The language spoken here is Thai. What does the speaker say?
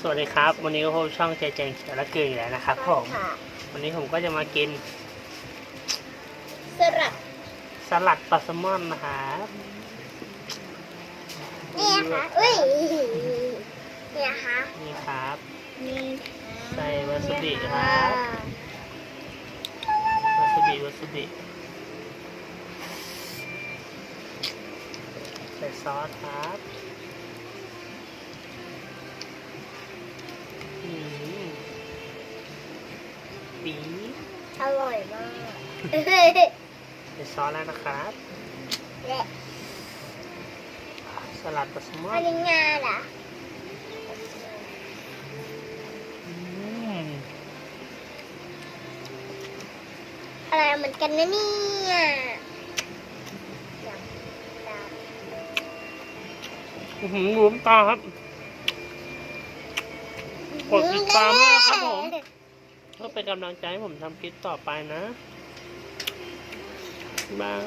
สวัสดีครับ วันนี้ก็พบช่องเจเจงเขียวและเกลืออีกแล้วนะครับผมค่ะวันนี้ผมก็จะมากิน สลัดสลัดปลาแซลมอนนะครับนี่นะคะอุ้ยนี่นะคะนี่ครับนี่ใส่วาซาบิครับวาซาบิวาซาบิใส่ซอสครับ ปี๊ดอร่อยมากใส่ซอสแล้วนะครับและสลัดปลาแซลมออันนนี้งาเหรออืมอะไรเหมือนกันนะเนี่ยอื้อหือหมูน้ำตาครับกดติดตามด้วยนะครับผม เพื่อเป็นกำลังใจให้ผมทำคลิปต่อไปนะบาย